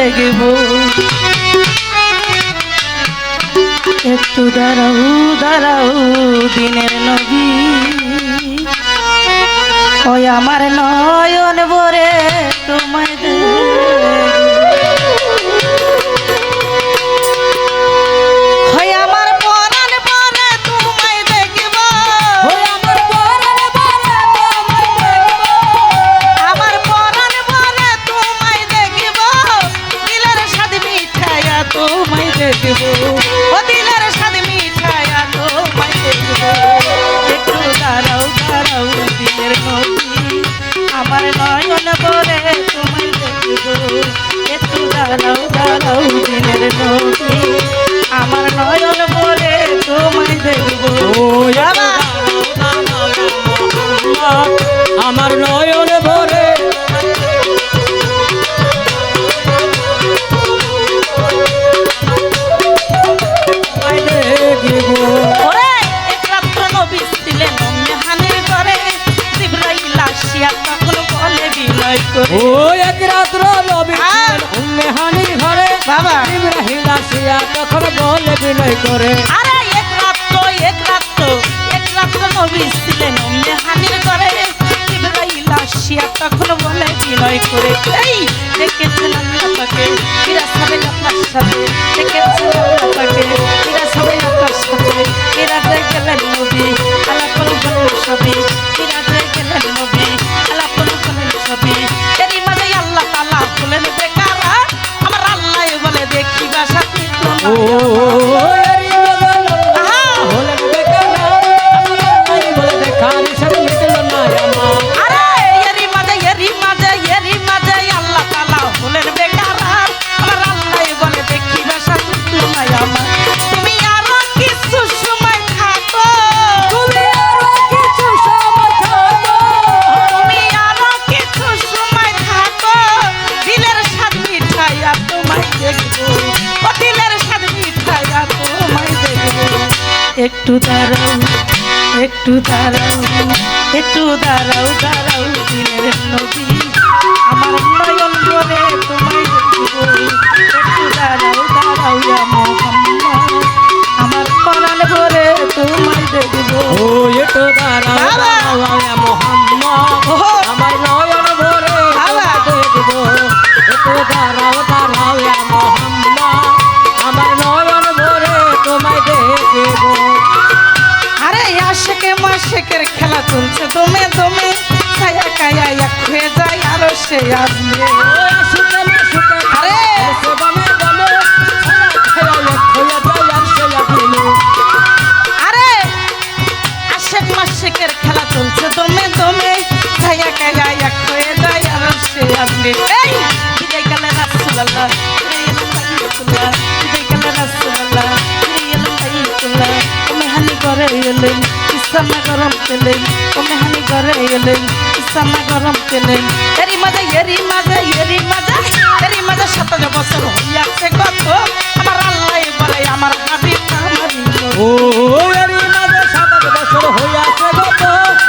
দেখব। একটু দাঁড়াও দাঁড়াও দিনের নবী। ওই আমার নয়ন বরে তোমায় দাঁড়াও দাঁড়াও দিনের নদী আমার নয়ন তোমায় দেখব। আমার নয়ন তখন বলে বিনয় করে। আরে এক রাত্র এক রাত্র এক রাত্র নবী ছিলেন অমনি হানির করে ইব্রাহিম আসিয়া তখন বলে বিনয় করে, এই, দেখেছেন আল্লাহ ও একটু দাঁড়াও একটু দাঁড়াও একটু দাঁড়াও দাঁড়াও দিনের নদী। আমার নয়ন বলে তোমায় একটু দাঁড়াও দাঁড়াও আমার পরাণ ভরে তোমায় দেখব। ও এটো দাঁড়াও দাঁড়াও মোহাম্মদ আমার নয়ন ভরে বাবা! দেখব। দাঁড়াও দাঁড়াও মোহাম্মদ আমার নয়ন ভরে তোমায় দেখব। আরে আশেকে মাসেকের খেলা চলছে দমে দমে। ছায়া কায়া এক হয়ে যায় আরও সে আসবে পেলেন ও মেহানি করে এলেন ইসলামে গরম পেলেন। এরি মাঝে এরি মাঝে এরি মাঝে এরি মাঝে সাতাশ বছর হইয়াছে কত আমার আল্লাহ বলে আমার হাবিব আমার ও এরি মাঝে সাত বছর হইয়াছে গত।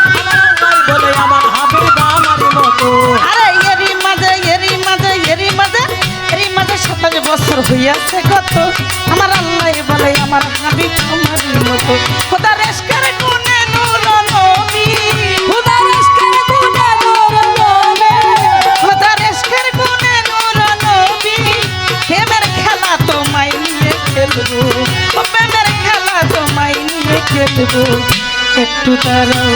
আমার আল্লাহ বলে আমার হাবিব আমারই মতো। আরে এরি মাঝে এরি মাঝে এরি মাঝে এরি মাঝে সাতাশ বছর হইয়াছে কত আমার আল্লাহ বলে আমার হাবিব আমারই মতো। খোদা রেস্কের গুনে খেলব। ও প্রেমের খেলা তোমায় নিয়ে খেলব। একটু দাঁড়াও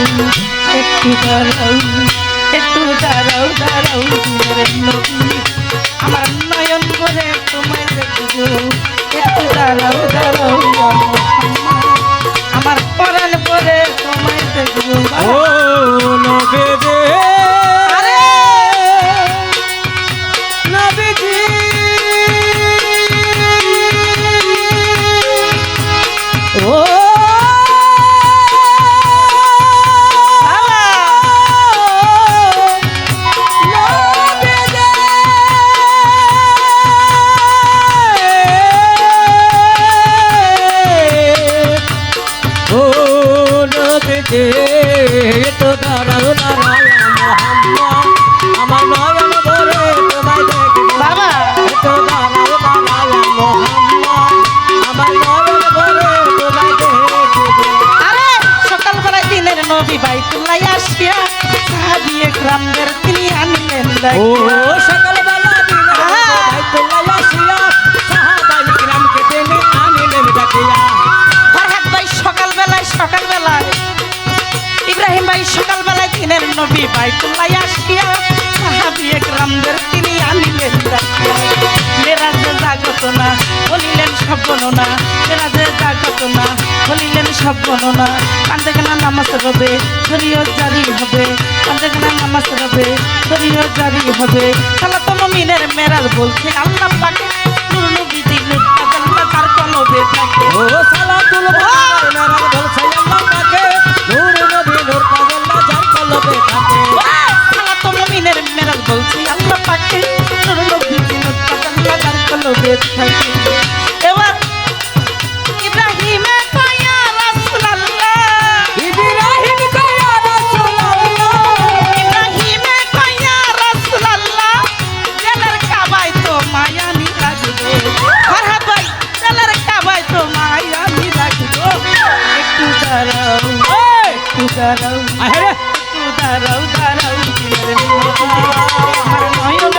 একটু দাঁড়াও একটু দাঁড়াও দাঁড়াও বাইতুল্লাহ আসিয়া সাহাবি একরামদের তিনি আনলেন ও দিনের আহা! বাইতুল্লাহ আসিয়া সাহাবাই কিরামকে টেনে আনিলেন ডাকিয়া ফরহাদ ভাই সকালবেলায় সকালবেলায় ইব্রাহিম ভাই সকালবেলায় দিনের নবী বাইতুল্লাহ আসিয়া সাহাবি একরামদের তিনি আনিলেন ডাকিয়া। মেরাজে জাগত না বলিলেন সব গণনা মেরাজে না বলিলেন সব গণনা কান্দে কেনা নামাজ রবে? শরীয়ত জারি হবে। কান্দে কেনা নামাজ রবে? শরীয়ত জারি হবে। সালাত মুমিনের মেরাজ বলছে আল্লাহ পাকে নূর নবী দিন আল্লাহ তার কলবে থাকে। ও সালাতুল মেরাজ বলছে আল্লাহ পাকে নূর নবী নূর তাজাল্লা যার কলবে থাকে। মুমিনের মেরাজ বলছে আল্লাহ পাকে নূর নবী দিন আল্লাহ তার কলবে থাকে। দাঁড়াও দাঁড়াও দাঁড়াও নয়ন